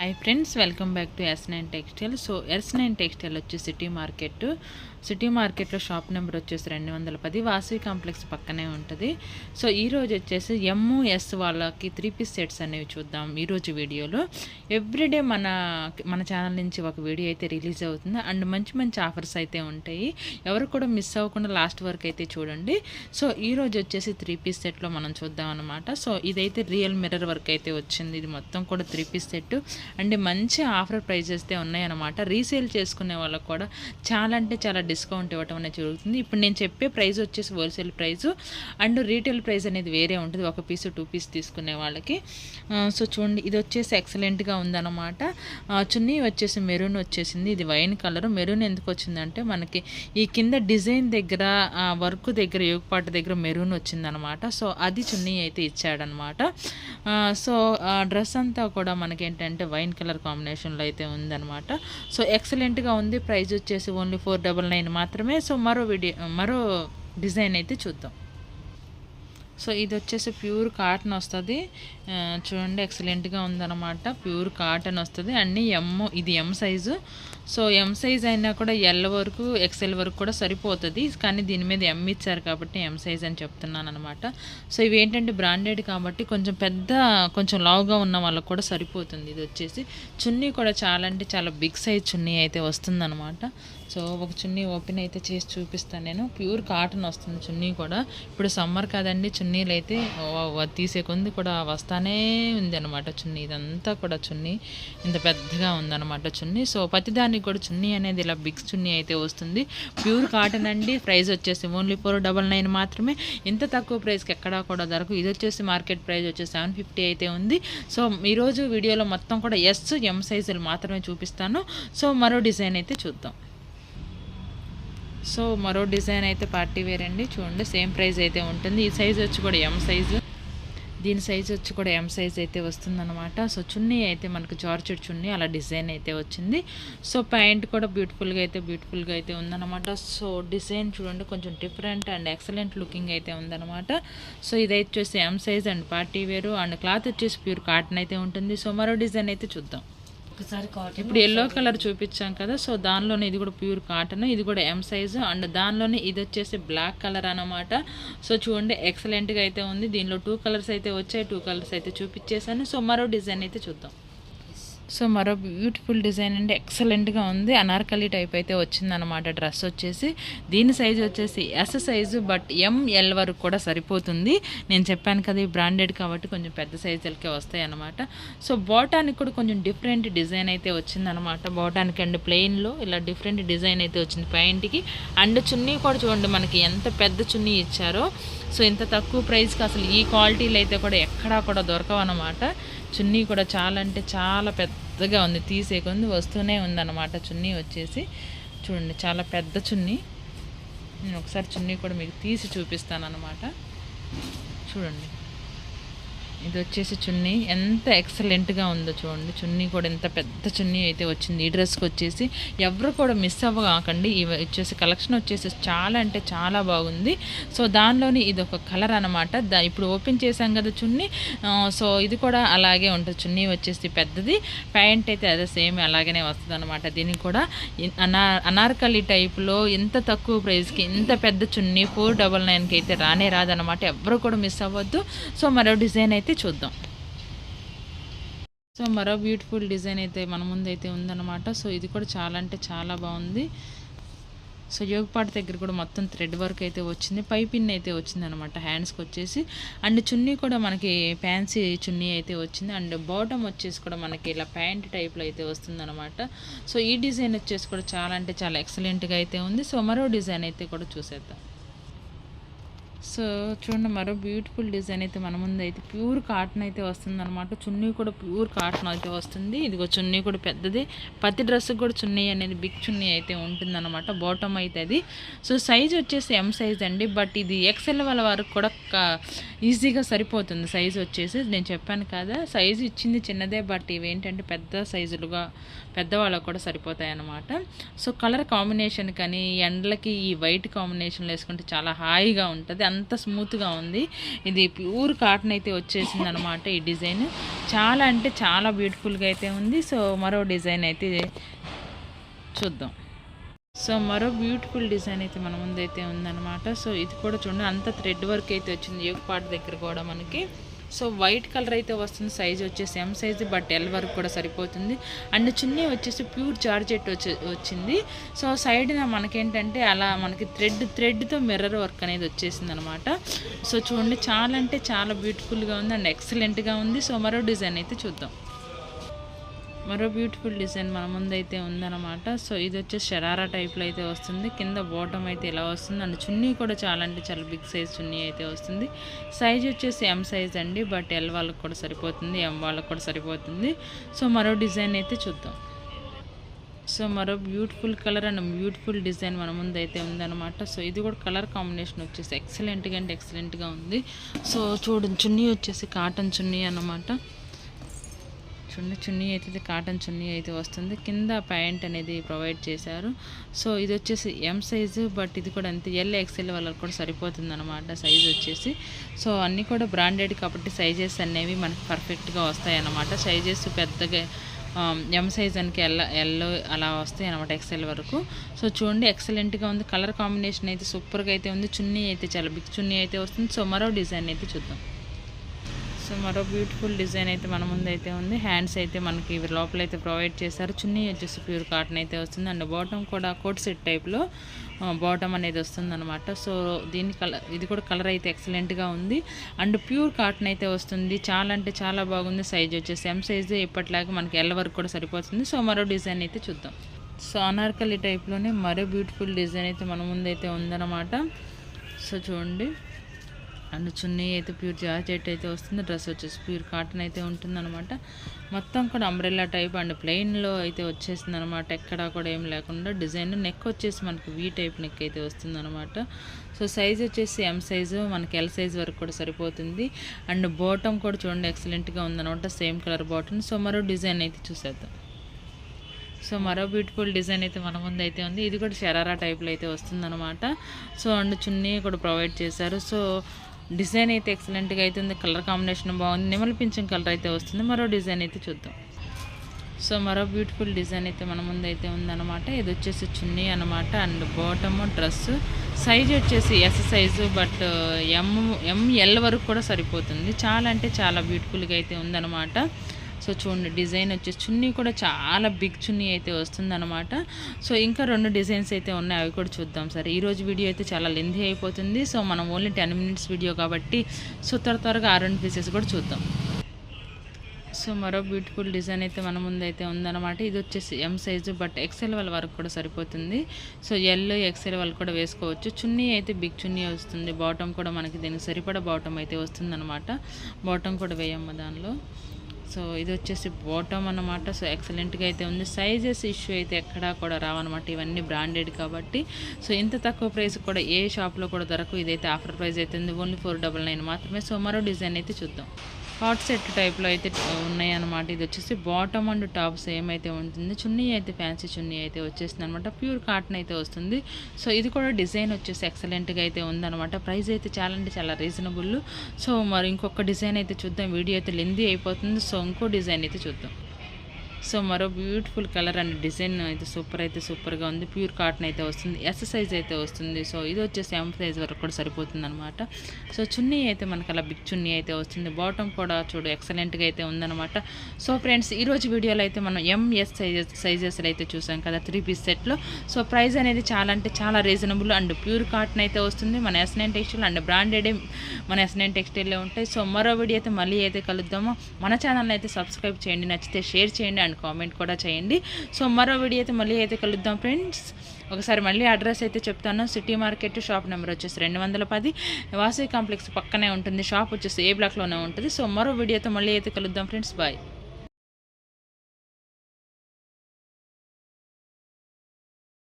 Hi friends welcome back to S nine textile so S nine textile వచ్చి city market city మార్కెట్లో shop number వచ్చేసి రెండు వందల పది. వాసవి కాంప్లెక్స్ పక్కనే ఉంటుంది. సో ఈరోజు వచ్చేసి ఎంఎస్ ఎస్ వాళ్ళకి త్రీ పీస్ సెట్స్ అనేవి చూద్దాం ఈరోజు వీడియోలో. ఎవ్రీడే మన మన ఛానల్ నుంచి ఒక వీడియో అయితే రిలీజ్ అవుతుంది. అండ్ మంచి మంచి ఆఫర్స్ అయితే ఉంటాయి. ఎవరు కూడా మిస్ అవ్వకుండా లాస్ట్ వరకు అయితే చూడండి. సో ఈరోజు వచ్చేసి త్రీ పీస్ సెట్లో మనం చూద్దాం అనమాట సో ఇదైతే రియల్ మిర్రర్ వర్క్ అయితే వచ్చింది. ఇది మొత్తం కూడా త్రీ పీస్ సెట్ అండ్ మంచి ఆఫర్ ప్రైజెస్ ఉన్నాయన్నమాట. రీసేల్ చేసుకునే వాళ్ళకు కూడా చాలా అంటే చాలా డిస్కౌంట్ ఇవ్వటం అనేది జరుగుతుంది. ఇప్పుడు నేను చెప్పే ప్రైస్ వచ్చేసి wholesale price. And retail price అనేది వేరే ఉంటుంది. ఒక పీస్ టూ పీస్ తీసుకునే వాళ్ళకి. సో చూడండి ఇది వచ్చేసి ఎక్సలెంట్గా ఉందన్నమాట. చున్నీ వచ్చేసి మెరూన్ వచ్చేసింది. ఇది వైన్ కలర్. మెరూన్ ఎందుకు వచ్చిందంటే మనకి ఈ కింద డిజైన్ దగ్గర వర్క్ దగ్గర యోగపాటు దగ్గర మెరూన్ వచ్చిందనమాట సో అది చున్నీ అయితే ఇచ్చాడనమాట సో డ్రెస్ అంతా కూడా మనకి ఏంటంటే వైన్ కలర్ కాంబినేషన్లో అయితే ఉందన్నమాట. సో ఎక్సలెంట్గా ఉంది. ప్రైస్ వచ్చేసి ఓన్లీ ఫోర్ డబల్ నైన్ మాత్రమే. సో మరో వీడియో మరో డిజైన్ అయితే చూద్దాం. సో ఇది వచ్చేసి ప్యూర్ కాటన్ వస్తుంది. చూడండి ఎక్సలెంట్గా ఉందన్నమాట. ప్యూర్ కాటన్ వస్తుంది. అన్నీ ఎమ్ ఇది M size. So M size అయినా కూడా ఎల్ వరకు ఎక్సెల్ వరకు కూడా సరిపోతుంది. కానీ దీని మీద ఎం ఇచ్చారు కాబట్టి ఎం సైజ్ అని చెప్తున్నాను అనమాట సో ఇవి ఏంటంటే బ్రాండెడ్ కాబట్టి కొంచెం పెద్ద కొంచెం లావుగా ఉన్న వాళ్ళకి కూడా సరిపోతుంది ఇది వచ్చేసి. చున్నీ కూడా చాలా అంటే చాలా బిగ్ సైజ్ చున్నీ అయితే వస్తుందన్నమాట. సో ఒక చున్నీ ఓపెన్ అయితే చేసి చూపిస్తాను నేను. ప్యూర్ కాటన్ వస్తుంది చున్నీ కూడా. ఇప్పుడు సమ్మర్ కాదండి చున్నీలు అయితే తీసే కొంది కూడా వస్తానే ఉంది అనమాట చున్నీ. ఇదంతా కూడా చున్నీ. ఇంత పెద్దగా ఉందన్నమాట చున్నీ. సో ప్రతిదానికి కూడా చున్నీ అనేది ఇలా బిగ్ చున్నీ అయితే వస్తుంది. ప్యూర్ కాటన్ అండి. ప్రైస్ వచ్చేసి ఓన్లీ ఫోర్ డబల్ నైన్ మాత్రమే. ఇంత తక్కువ ప్రైస్కి ఎక్కడా కూడా దొరకు ఇది వచ్చేసి మార్కెట్ ప్రైస్ వచ్చేసి సెవెన్ ఫిఫ్టీ అయితే ఉంది. సో ఈరోజు వీడియోలో మొత్తం కూడా ఎస్ ఎం సైజులు మాత్రమే చూపిస్తాను. సో మరో డిజైన్ అయితే చూద్దాం. సో మరో డిజైన్ అయితే పార్టీ వేర్ అండి. చూడండి సేమ్ ప్రైస్ అయితే ఉంటుంది. ఈ సైజ్ వచ్చి కూడా ఎం సైజు దీని సైజ్ వచ్చి కూడా ఎం సైజ్ అయితే వస్తుందన్నమాట. సో చున్నీ అయితే మనకు జార్జెట్ చున్నీ అలా డిజైన్ అయితే వచ్చింది. సో ప్యాంట్ కూడా బ్యూటిఫుల్గా అయితే బ్యూటిఫుల్గా అయితే ఉందన్నమాట. సో డిజైన్ చూడండి కొంచెం డిఫరెంట్ అండ్ ఎక్సలెంట్ లుకింగ్ అయితే ఉందన్నమాట. సో ఇది వచ్చేసి ఎం సైజ్ అండ్ పార్టీ వేరు అండ్ క్లాత్ వచ్చేసి ప్యూర్ కాటన్ అయితే ఉంటుంది. సో మరో డిజైన్ అయితే చూద్దాం. ఒకసారి కాటన్ ఇప్పుడు ఎల్లో కలర్ చూపించాం కదా సో దానిలోనే ఇది కూడా ప్యూర్ కాటన్ ఇది కూడా ఎం సైజు అండ్ దానిలోనే ఇది వచ్చేసి బ్లాక్ కలర్ అన్నమాట. సో చూడండి ఎక్సలెంట్గా అయితే ఉంది. దీనిలో టూ కలర్స్ అయితే వచ్చాయి టూ కలర్స్ అయితే చూపించేసాను సో మరో డిజైన్ అయితే చూద్దాం. సో మరో బ్యూటిఫుల్ డిజైన్ అండి. ఎక్సలెంట్గా ఉంది. అనార్కలి టైప్ అయితే వచ్చిందనమాట డ్రెస్ వచ్చేసి. దీని సైజు వచ్చేసి ఎస్ సైజు బట్ ఎంఎల్ వరకు కూడా సరిపోతుంది. నేను చెప్పాను కదా ఈ బ్రాండెడ్ కాబట్టి కొంచెం పెద్ద సైజులకే వస్తాయి అనమాట సో బోటానికి కూడా కొంచెం డిఫరెంట్ డిజైన్ అయితే వచ్చిందనమాట బోటానికి అండ్ ప్లెయిన్లో ఇలా డిఫరెంట్ డిజైన్ అయితే వచ్చింది ప్యాంట్కి అండ్ చున్నీ కూడా చూడండి మనకి ఎంత పెద్ద చున్నీ ఇచ్చారో. సో ఇంత తక్కువ ప్రైస్కి అసలు ఈ క్వాలిటీలు అయితే కూడా ఎక్కడా కూడా దొరకవు అనమాట చున్నీ కూడా చాలా అంటే చాలా పెద్దగా ఉంది. తీసే కొంది వస్తూనే ఉందన్నమాట చున్నీ వచ్చేసి. చూడండి చాలా పెద్ద చున్నీ. నేను ఒకసారి చున్నీ కూడా మీకు తీసి చూపిస్తాను అనమాట చూడండి. ఇది వచ్చేసి చున్నీ. ఎంత ఎక్సలెంట్గా ఉందో చూడండి. చున్నీ కూడా ఎంత పెద్ద చున్నీ అయితే వచ్చింది. ఈ డ్రెస్కి వచ్చేసి ఎవరు కూడా మిస్ అవ్వకండి. ఇవి వచ్చేసి కలెక్షన్ వచ్చేసి చాలా అంటే చాలా బాగుంది. సో దానిలోని ఇది ఒక కలర్ అనమాట దా ఇప్పుడు ఓపెన్ చేశాం కదా చున్నీ. సో ఇది కూడా అలాగే ఉంటుంది. చున్నీ వచ్చేసి పెద్దది. ప్యాంట్ అయితే అదే సేమ్ అలాగనే వస్తుంది అనమాట దీనికి కూడా అనా అనార్కలి టైప్లో ఎంత తక్కువ ప్రైస్కి ఇంత పెద్ద చున్నీ ఫోర్ డబల్ నైన్కి అయితే రానే రాదనమాట ఎవరు కూడా మిస్ అవ్వద్దు. సో మరో డిజైన్ అయితే చూద్దాం. సో మరో బ్యూటిఫుల్ డిజైన్ అయితే మన ముందు అయితే ఉందన్నమాట. సో ఇది కూడా చాలా అంటే చాలా బాగుంది. సో యోగపాటి దగ్గర కూడా మొత్తం థ్రెడ్ వర్క్ అయితే వచ్చింది. పై పిన్ అయితే వచ్చింది అనమాట హ్యాండ్స్కి వచ్చేసి. అండ్ చున్నీ కూడా మనకి ఫ్యాన్సీ చున్నీ అయితే వచ్చింది. అండ్ బాటమ్ వచ్చేసి కూడా మనకి ఇలా ప్యాంట్ టైప్లో అయితే వస్తుంది అనమాట సో ఈ డిజైన్ వచ్చేసి కూడా చాలా అంటే చాలా ఎక్సలెంట్గా అయితే ఉంది. సో మరో డిజైన్ అయితే కూడా చూసేద్దాం. సో చూడండి మరో బ్యూటిఫుల్ డిజైన్ అయితే మన ముందు అయితే ప్యూర్ కాటన్ అయితే వస్తుంది అనమాట చున్నీ కూడా ప్యూర్ కాటన్ అయితే వస్తుంది. ఇదిగో చున్నీ కూడా పెద్దది. ప్రతి డ్రెస్కి కూడా చున్నీ అనేది బిగ్ చున్నీ అయితే ఉంటుంది అనమాట బాటమ్ అయితే అది. సో సైజ్ వచ్చేసి ఎం సైజ్ అండి. బట్ ఇది ఎక్సెల్ వాళ్ళ వరకు కూడా ఈజీగా సరిపోతుంది సైజ్ వచ్చేసి. నేను చెప్పాను కదా సైజు ఇచ్చింది చిన్నదే బట్ ఇవేంటంటే పెద్ద సైజులుగా పెద్దవాళ్ళకు కూడా సరిపోతాయి అన్నమాట. సో కలర్ కాంబినేషన్ కానీ ఎండలకి ఈ వైట్ కాంబినేషన్లో వేసుకుంటే చాలా హాయిగా ఉంటుంది. అంత స్మూత్గా ఉంది. ఇది ప్యూర్ కాటన్ అయితే వచ్చేసింది అనమాట ఈ డిజైన్. చాలా అంటే చాలా బ్యూటిఫుల్గా అయితే ఉంది. సో మరో డిజైన్ అయితే చూద్దాం. సో మరో బ్యూటిఫుల్ డిజైన్ అయితే మన ముందు అయితే ఉందన్నమాట. సో ఇది కూడా చూడండి అంత థ్రెడ్ వర్క్ అయితే వచ్చింది. యోగ పాట దగ్గర కూడా మనకి. సో వైట్ కలర్ అయితే వస్తుంది సైజ్ వచ్చేసి ఎం సైజ్ బట్ ఎల్ వరకు కూడా సరిపోతుంది. అండ్ చున్నీ వచ్చేసి ప్యూర్ జార్జెట్ వచ్చి వచ్చింది. సో సైడ్న మనకేంటంటే అలా మనకి థ్రెడ్ థ్రెడ్తో మిర్రర్ వర్క్ అనేది వచ్చేసింది అనమాట సో చూడండి చాలా అంటే చాలా బ్యూటిఫుల్గా ఉంది అండ్ ఎక్సలెంట్గా ఉంది. సో మరో డిజైన్ అయితే చూద్దాం. మరో బ్యూటిఫుల్ డిజైన్ మన ముందు అయితే ఉందన్నమాట. సో ఇది వచ్చేసి షరారా టైప్లో అయితే వస్తుంది. కింద బాటమ్ అయితే ఇలా వస్తుంది? అండ్ చున్నీ కూడా చాలా అంటే చాలా బిగ్ సైజ్ చున్నీ అయితే వస్తుంది. సైజ్ వచ్చేసి ఎం సైజ్ అండి. బట్ ఎల్ వాళ్ళకి కూడా సరిపోతుంది. ఎం వాళ్ళకి కూడా సరిపోతుంది. సో మరో డిజైన్ అయితే చూద్దాం. సో మరో beautiful colour and beautiful design మన ముందు అయితే ఉందన్నమాట. సో ఇది కూడా కలర్ కాంబినేషన్ వచ్చేసి ఎక్సలెంట్గా అంటే ఎక్సలెంట్గా ఉంది. సో చూడండి చున్నీ వచ్చేసి కాటన్ చున్నీ అన్నమాట. చూడండి చున్నీ అయితే కాటన్ చున్నీ అయితే వస్తుంది. కింద ప్యాంట్ అనేది ప్రొవైడ్ చేశారు. సో ఇది వచ్చేసి ఎం సైజు బట్ ఇది కూడా అంతే. ఎల్ ఎక్సెల్ వాళ్ళకి కూడా సరిపోతుంది అనమాట సైజ్ వచ్చేసి. సో అన్నీ కూడా బ్రాండెడ్ కాబట్టి సైజెస్ అనేవి మనకి పర్ఫెక్ట్గా వస్తాయి అన్నమాట సైజెస్ పెద్దగా ఎం సైజ్ అనికి ఎల్ ఎల్లో అలా వస్తాయి అనమాట ఎక్సెల్ వరకు. సో చూడండి ఎక్సలెంట్గా ఉంది. కలర్ కాంబినేషన్ అయితే సూపర్గా అయితే ఉంది. చున్నీ అయితే చాలా బిగ్ చున్నీ అయితే వస్తుంది. సో మరో డిజైన్ అయితే చూద్దాం. సో మరో బ్యూటిఫుల్ డిజైన్ అయితే మన ముందు అయితే ఉంది. హ్యాండ్స్ అయితే మనకి లోపల అయితే ప్రొవైడ్ చేశారు. చున్నీ వచ్చేసి ప్యూర్ కాటన్ అయితే వస్తుంది. అండ్ బాటమ్ కూడా కోట్ సెట్ టైప్లో బాటమ్ అనేది వస్తుంది అనమాట సో దీని కలర్ ఇది కూడా కలర్ అయితే ఎక్సలెంట్గా ఉంది. అండ్ ప్యూర్ కాటన్ అయితే వస్తుంది. చాలా అంటే చాలా బాగుంది. సైజ్ వచ్చేసి ఎం సైజు ఎప్పటిలాగా మనకి ఎల్ల వరకు కూడా సరిపోతుంది. సో మరో డిజైన్ అయితే చూద్దాం. సో అనార్కలి టైప్లోనే మరో బ్యూటిఫుల్ డిజైన్ అయితే మన ముందు అయితే ఉందన్నమాట. సో చూడండి. అండ్ చున్నీ అయితే ప్యూర్ జార్జెట్ అయితే వస్తుంది. డ్రెస్ వచ్చేసి ప్యూర్ కాటన్ అయితే ఉంటుందన్నమాట. మొత్తం కూడా అంబ్రెల్లా టైప్ అండ్ ప్లెయిన్లో అయితే వచ్చేసింది అనమాట ఎక్కడా కూడా ఏం లేకుండా డిజైన్ నెక్ వచ్చేసి మనకి వీ టైప్ నెక్ అయితే వస్తుందన్నమాట. సో సైజ్ వచ్చేసి ఎం సైజు మనకి ఎల్ సైజ్ వరకు కూడా సరిపోతుంది. అండ్ బాటమ్ కూడా చూడండి ఎక్సలెంట్గా ఉందన్నమాట. సేమ్ కలర్ బాటమ్ సో మరో డిజైన్ అయితే చూసేద్దాం. సో మరో బ్యూటిఫుల్ డిజైన్ అయితే మన ముందు అయితే ఉంది. ఇది కూడా షరారా టైప్లో అయితే వస్తుందన్నమాట. సో అండ్ చున్నీ కూడా ప్రొవైడ్ చేశారు. సో డిజైన్ అయితే ఎక్సలెంట్గా అయితే ఉంది. కలర్ కాంబినేషన్ బాగుంది. నిమల పింఛన్ కలర్ అయితే వస్తుంది. మరో డిజైన్ అయితే చూద్దాం. సో మరో బ్యూటిఫుల్ డిజైన్ అయితే మన ముందు అయితే ఉందన్నమాట. ఇది వచ్చేసి చున్నీ అనమాట అండ్ బాటమ్ డ్రెస్ సైజ్ వచ్చేసి S size but M M L వరకు కూడా సరిపోతుంది. చాలా అంటే చాలా బ్యూటిఫుల్గా అయితే ఉందన్నమాట. సో చూడండి డిజైన్ వచ్చేసి చున్నీ కూడా చాలా బిగ్ చున్నీ అయితే వస్తుందన్నమాట. సో ఇంకా రెండు డిజైన్స్ అయితే ఉన్నాయి అవి కూడా చూద్దాం సరే. ఈరోజు వీడియో అయితే చాలా లెందీ అయిపోతుంది. సో మనం ఓన్లీ టెన్ మినిట్స్ వీడియో కాబట్టి సో త్వర త్వరగా ఆ రెండు పీసెస్ కూడా చూద్దాం. సో మరో బ్యూటిఫుల్ డిజైన్ అయితే మన ముందు అయితే ఉందన్నమాట. ఇది వచ్చేసి ఎం సైజు బట్ ఎక్సెల్ వాళ్ళ వరకు కూడా సరిపోతుంది. సో ఎల్ ఎక్సెల్ వాళ్ళు కూడా వేసుకోవచ్చు. చున్నీ అయితే బిగ్ చున్నీ వస్తుంది. బాటమ్ కూడా మనకి దీనికి సరిపడా బాటమ్ అయితే వస్తుందన్నమాట. బాటమ్ కూడా వేయమ్మ దానిలో. సో ఇది వచ్చేసి బాటమ్ అన్నమాట. సో ఎక్సలెంట్గా అయితే ఉంది. సైజెస్ ఇష్యూ అయితే ఎక్కడా కూడా రావన్నమాట. ఇవన్నీ బ్రాండెడ్ కాబట్టి. సో ఇంత తక్కువ ప్రైస్ కూడా ఏ షాప్లో కూడా దొరకు. ఇదైతే ఆఫర్ ప్రైస్ అయితే ఉంది. ఓన్లీ ఫోర్ డబల్ నైన్ మాత్రమే. సో మరో డిజైన్ అయితే చూద్దాం. హాట్ సెట్ టైప్లో అయితే ఉన్నాయి అనమాట ఇది వచ్చేసి బాటమ్ అండ్ టాప్ సేమ్ అయితే ఉంటుంది. చున్నీ అయితే ఫ్యాన్సీ చున్నీ అయితే వచ్చేసింది అనమాట ప్యూర్ కాటన్ అయితే వస్తుంది. సో ఇది కూడా డిజైన్ వచ్చేసి ఎక్సలెంట్గా అయితే ఉందన్నమాట. ప్రైస్ అయితే చాలా అంటే చాలా రీజనబుల్. సో మరి ఇంకొక డిజైన్ అయితే చూద్దాం. వీడియో అయితే లెందీ అయిపోతుంది. సో ఇంకో డిజైన్ అయితే చూద్దాం. సో మరో బ్యూటిఫుల్ కలర్ అండ్ డిజైన్ అయితే సూపర్ అయితే సూపర్గా ఉంది. ప్యూర్ కాటన్ అయితే వస్తుంది. ఎస్ సైజ్ అయితే వస్తుంది. సో ఇది వచ్చేసి ఎం సైజ్ వరకు కూడా సరిపోతుంది అనమాట సో చున్నీ అయితే మనకు అలా బిగ్ చున్నీ అయితే వస్తుంది. బాటమ్ కూడా చూడు ఎక్సలెంట్గా అయితే ఉందనమాట సో ఫ్రెండ్స్ ఈరోజు వీడియోలో అయితే మనం ఎంఎస్ సైజెస్ సైజెస్లో అయితే చూసాం కదా త్రీ పీస్ సెట్లో సో ప్రైస్ అనేది చాలా అంటే చాలా రీజనబుల్ అండ్ ప్యూర్ కాటన్ అయితే వస్తుంది. మన S nine textile and branded మన ఎస్ టెక్స్టైల్లో ఉంటాయి. సో మరో వీడియో అయితే మళ్ళీ అయితే కలుద్దామో. మన ఛానల్ని అయితే సబ్స్క్రైబ్ చేయండి. నచ్చితే షేర్ చేయండి. అండ్ కామెంట్ కూడా చేయండి. సో మరో వీడియో అయితే మళ్ళీ అయితే కలుద్దాం ఫ్రెండ్స్. ఒకసారి మళ్ళీ అడ్రస్ అయితే చెప్తాను. సిటీ మార్కెట్ షాప్ నెంబర్ వచ్చేసి రెండు వందల పది. వాసవి కాంప్లెక్స్ పక్కనే ఉంటుంది. షాప్ వచ్చేసి ఏ బ్లాక్లోనే ఉంటుంది. సో మరో వీడియోతో మళ్ళీ అయితే కలుద్దాం ఫ్రెండ్స్. బాయ్.